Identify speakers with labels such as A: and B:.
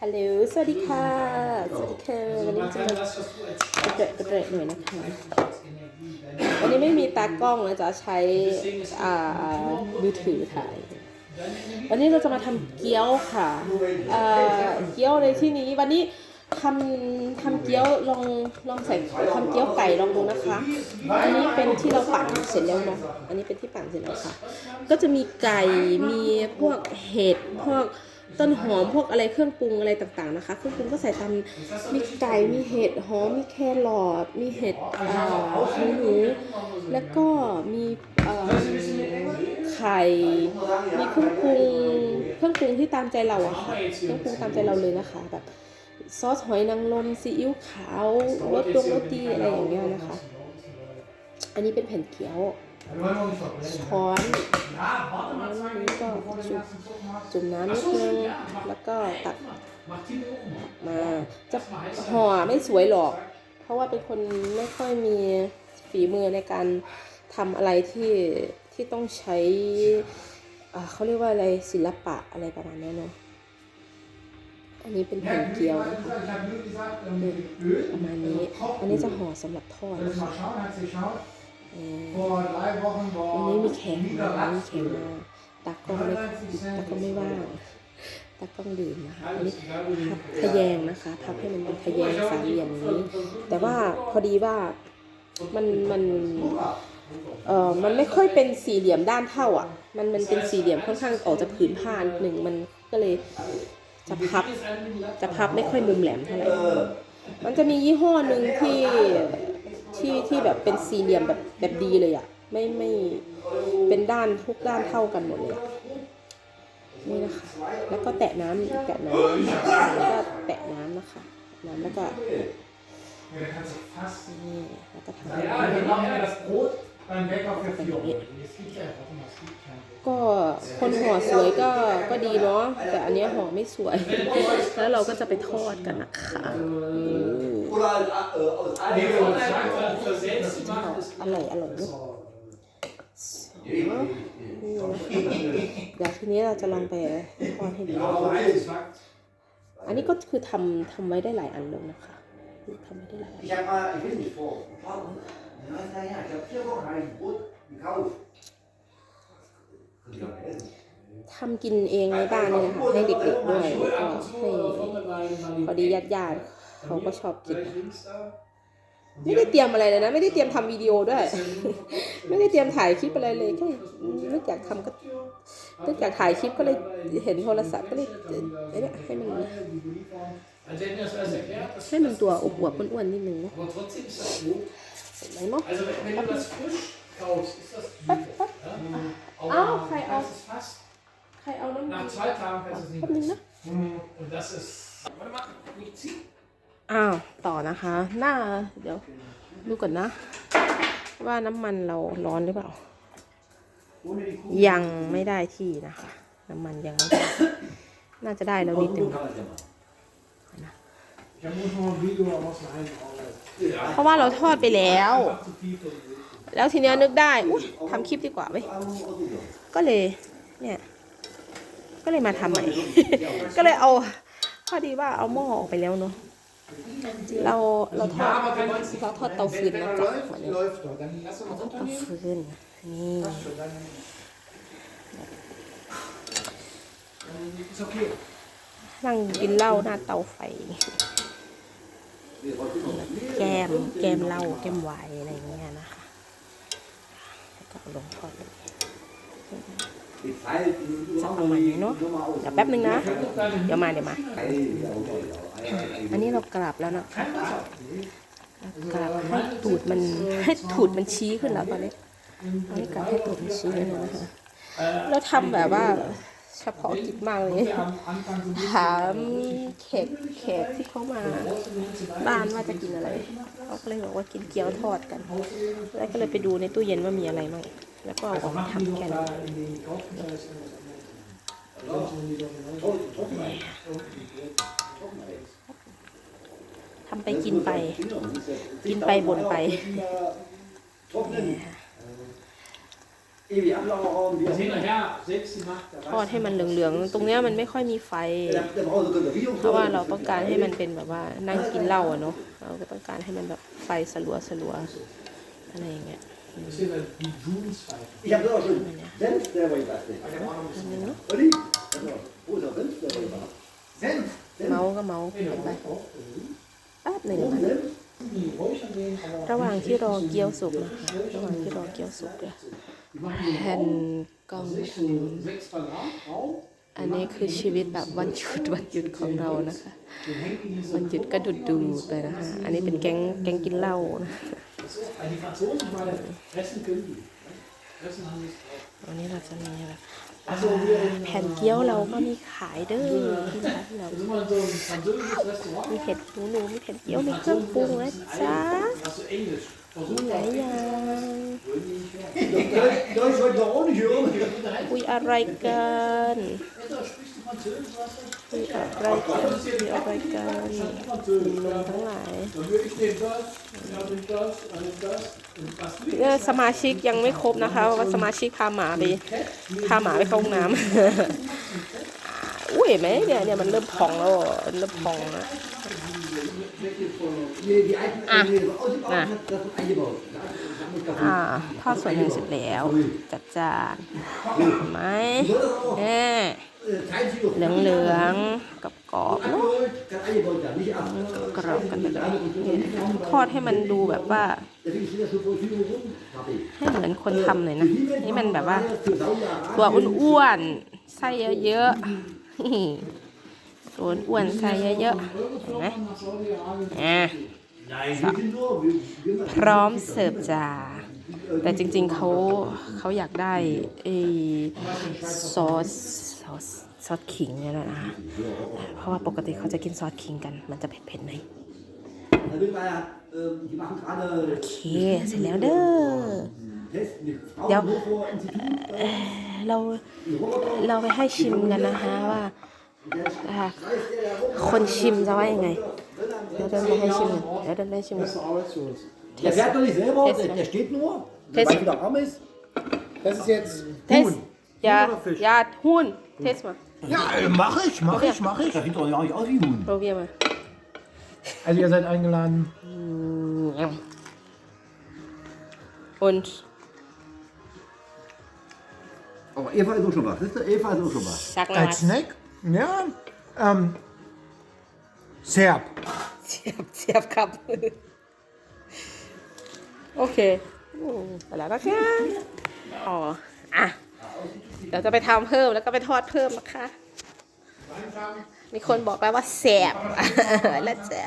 A: ฮัลโหล สวัสดีค่ะ สวัสดีค่ะวันนี้จะมากระเดะกระเดะหน่อยนะคะ วันนี้ไม่มีตากล้องนะจ๊ะใช้อ่ามือถือถ่าย วันนี้เราจะมาทำเกี๊ยวค่ะเอ่อเกี๊ยวในที่นี้วันนี้ทำทำเกี๊ยวลองลองใส่ทำเกี๊ยวไก่ลองดูนะคะ อันนี้เป็นที่เราปั่นเสร็จแล้วเนาะ อันนี้เป็นที่ปั่นเสร็จแล้วค่ะ ก็จะมีไก่ มีพวกเห็ด พวก ต้นหอมพวกอะไรเครื่องปรุงอะไรต่างๆนะคะ เครื่องปรุงก็ใส่ตามมีไก่มีเห็ดหอมมีแครอทมีเห็ดหูหมูแล้วก็มีไข่มีเครื่องปรุงเครื่องปรุงที่ตามใจเราอะค่ะเครื่องปรุงตามใจเราเลยนะคะแบบซอสหอยนางรมซีอิ๊วขาวรสดงรสดีอะไรอย่างเงี้ยนะคะ อันนี้เป็นแผ่นเกี๊ยว ช้อนแล้วนี้ก็จุ่มจุ่มน้ำนิดนึงแล้วก็ตักมาจะห่อไม่สวยหรอก เพราะว่าเป็นคนไม่ค่อยมีฝีมือในการทำอะไรที่ที่ต้องใช้เขาเรียกว่าอะไรศิลปะอะไรประมาณนี้เนาะอันนี้เป็นแผ่นเกี๊ยวประมาณนี้ อันนี้จะห่อสำหรับทอดนะคะ เอ่อ
B: Vor drei Wochen
A: วัน
B: war
A: นี้มีแขกมาวันนี้แขกมาตากล้องไม่ตากล้องไม่ว่างตากล้องดื่มนะคะอันนี้พับทะแยงนะคะพับให้มันเป็นทะแยงสามเหลี่ยมอย่างนี้ แต่ว่าพอดีว่ามันมันเอ่อมันไม่ค่อยเป็นสี่เหลี่ยมด้านเท่าอะ มันมันเป็นสี่เหลี่ยมค่อนข้างออกจากผืนผ้านิดหนึ่งมันก็เลยจะพับจะพับไม่ค่อยมุมแหลมเท่าไหร่ มันจะมียี่ห้อหนึ่งที่ ที่ที่แบบเป็นสี่เหลี่ยมแบบแบบดีเลยอะไม่ไม่เป็นด้านทุกด้านเท่ากันหมดเลยอะนี่นะคะ แล้วก็แตะน้ำแตะน้ำแล้วก็แตะน้ำนะคะ น้ำแล้วก็นี่แล้วก็ทำแบบนี้ ก็คนห่อสวยก็ก็ดีเนาะแต่อันนี้ห่อไม่สวย แล้วเราก็จะไปทอดกันนะคะอร่อยอร่อยเดี๋ยวทีนี้เราจะลองไปทอดให้ดูอันนี้ก็คือทำทำไว้ได้หลายอันเลยนะคะทำไว้ได้หลายอัน
C: Ich habe mal, ich weiß nicht, vor ein paar Wochen, nein, nein, ja, ich habe vier Wochen habe ich ein Brot gekauft. Könnte ich auch essen.
A: ทำกินเองในบ้านเนี่ยนะคะให้เด็กๆด้วยแล้วก็ให้พอดีญาติญาติๆเขาก็ชอบกิน ไม่ได้เตรียมอะไรเลยนะ ไม่ได้เตรียมทำวิดีโอด้วย ไม่ได้เตรียมถ่ายคลิปอะไรเลยแค่นึกอยากทำก็นึกอยากถ่ายคลิปก็เลยเห็นโทรศัพท์ก็เลยเอ้ยเนี่ยให้มันให้มันตัวอวบๆอ้วนๆนิดนึงนะ
B: aber trotzdem ist das Brot.
A: เห็นไหมเนาะ
B: Also wenn, wenn du das frisch kaufst, ist das
A: ปั๊บ
B: billig.
A: ปั๊บ
B: Ja? Aber
A: Ah, Kai,
B: das
A: auch.
B: ist fast,
A: ใครเอาน้ำมัน
B: nach zwei Tagen kannst du es
A: แป๊บ
B: nicht
A: นึ
B: mehr
A: งนะ
B: essen. Und das ist, warte mal, nicht ziehen.
A: อ้าว ต่อนะคะ หน้า เดี๋ยว ดูก่อนนะ ว่าน้ำมันเราร้อนหรือเปล่า
C: Ohne die Kuh.
A: ยังไม่ได้ที่นะคะ น้ำมันยังไม่ได้น่าจะได้แล้วนิดนึง
C: kann man ja machen.
B: Ich habe nur noch ein Video aus dem Heim
A: เพราะว่าเราทอดไปแล้ว แล้วทีเนี้ยนึกได้อุ๊ยทำคลิปดีกว่าเว้ยก็เลยเนี่ยก็เลยมาทำใหม่ ก็เลยเอาพอดีว่าเอาหม้อออกไปแล้วเนาะเราเราทอดเราทอดเตาฟืนนะจ๊ะวันนี้
B: Läuft doch. Dann lass uns mal
A: เตาฟืนนี่นั่งกินเหล้าหน้าเตาไฟ แก้มแก้มเหล้าแก้มไวน์อะไรอย่างเงี้ยนะคะแล้วก็ลงทอดเลยสักประมาณนี้เนาะเดี๋ยวแป๊บนึงนะ เดี๋ยวมาเดี๋ยวมา อันนี้เรากลับแล้วนะคะกลับให้ตูดมันให้ตูดมันชี้ขึ้นแล้วตอนนี้ตอนนี้กลับให้ตูดมันชี้แล้วนะคะเราทำแบบว่า เฉพาะกิจมากเลย ถามแขกแขกที่เขามาบ้านว่าจะกินอะไรเขาก็เลยบอกว่ากินเกี๊ยวทอดกัน แล้วก็เลยไปดูในตู้เย็นว่ามีอะไรบ้างแล้วก็เอาออกมาทำแค่นั้นทำไปกินไป กินไปบ่นไป ทอด
B: weiß
A: ให้มันเหลืองๆ ตรงเนี้ยมันไม่ค่อยมีไฟ
C: Da, da brauchen sie sogar Video
A: เพราะว่าเราต้องการให้มันเป็นแบบว่านั่งกินเหล้าอะเนาะ เราก็ต้องการให้มันแบบไฟสลัวสลัวๆอะไรอย่างเงี้ย
B: Das sind halt die Jules-Pfeifen.
C: Ich habe auch schon Senf selber gebastelt.
A: อันนึงเนาะ
C: Olli, pass auf, wo ist der Senf selber gemacht? Senf?
A: เมาก็เมาไป
B: Genau.
A: ไป
B: auch.
A: แป๊บหนึ่ง
C: Warum
A: นะ
C: Senf?
B: Die räuchern den, aber
A: ระหว่างที่รอเกี๊ยวสุกนะคะ ระหว่างที่รอเกี๊ยวสุกเนี่ย
B: die machen den
A: แฮนกล้องอันนี้คือชีวิตแบบวันหยุดวันหยุดของเรานะคะวันหยุดก็ดูดดูไปนะคะอันนี้เป็นแก๊งแก๊งกินเหล้านะวันนี้เราจะมีอะ
B: ไร
A: แผ่นเกี้ยวเราก็มีขายเด้อที่ร้านเรามีเห็ดหนูหนูมีเผ็ดเกี้ยวมีเครื่องปรุงนะจ๊ะ
B: ไห
A: นยังคุยอะไรกัน มีกับไรกันมีอะไรกันลงทั้งหลายเนี่ยสมาชิกยังไม่ครบนะคะว่าสมาชิกพาหมาไปพาหมาไปเข้าห้องน้ำอุ้ยไหมเนี่ยเนี่ยมันเริ่มพองแล้วเริ่มพอง
C: นะอะนะ
A: อ่าทอดสวยหนึ่งเสร็จแล้ว จัดจานไหม
C: เนี่ย auch
A: แน่
C: äh, Teil Kilo
A: เหลืองเหลืองๆกับกรอบๆเนาะ
C: abgeholt, kann eingebaut werden, nicht ab.
A: กรอบกันไปเลยเนี่ยทอดให้มันดูแบบว่า
C: Deswegen steht das so vor Kilo rum. Fertig.
A: ให้เหมือนคนทำหน่อยนะให้มันแบบว่า
C: Für Saudi-Arabien.
A: ตัวอ้วนๆไส้เยอะๆตัวอ้วนๆไส้เยอะๆเห็นไหม
B: nach Saudi-Arabien
A: อะ
C: Nein, wir sind nur, wir, wir
A: พร้อมเสิร์ฟจ้าแต่จริงๆเขาเขาอยากได้ไอ้ซอส ซอสซอสขิงเนี่ยนะนะคะเพราะว่าปกติเขาจะกินซอสขิงกัน มันจะเผ็ดๆหน่อย
C: Herr Wittmeier, ähm, die machen gerade
A: โอเคเสร็จแล้วเด้อ
C: einen Test mit
A: Ja.
C: Fraunhofer-Institut.
A: เรา
C: Die Roboter.
A: เราไปให้ชิมกันนะคะว่า
C: Der
A: อ่า
C: Scheiß, der da rum-
A: คนชิมจะว่ายังไงเดี๋ยวเดินไปให้ชิมกันเดี๋ยวเดินไปให้ชิมกัน
B: Beste Arbeitslos.
C: Der fährt doch nicht selber,
A: Test
C: der,
A: mal.
C: der steht nur,
A: Test.
C: weil wieder arm ist.
B: Das ist jetzt
A: เทสยายาหุ้ Test mal.
D: Ja, äh, mach ich, mach ich, mach ich.
C: Das sieht doch ja nicht aus wie Huhn.
A: Probier mal.
B: Also ihr seid eingeladen.
A: Mm, Und
C: Aber Eva ist auch schon was. Siehst du, Eva ist auch schon was.
A: sag mal
D: Als. Snack? Ja. Ähm, Serb.
A: Zerb, zerb, kapp. Okay. Oh, Alana. Oh. Ah. เคอืมไปแล้วนะคะอ๋ออะเดี๋ยวจะไปทำเพิ่มแล้วก็ไปทอดเพิ่มนะคะ มีคนบอกแล้วว่าแสบแล้วจ้ะ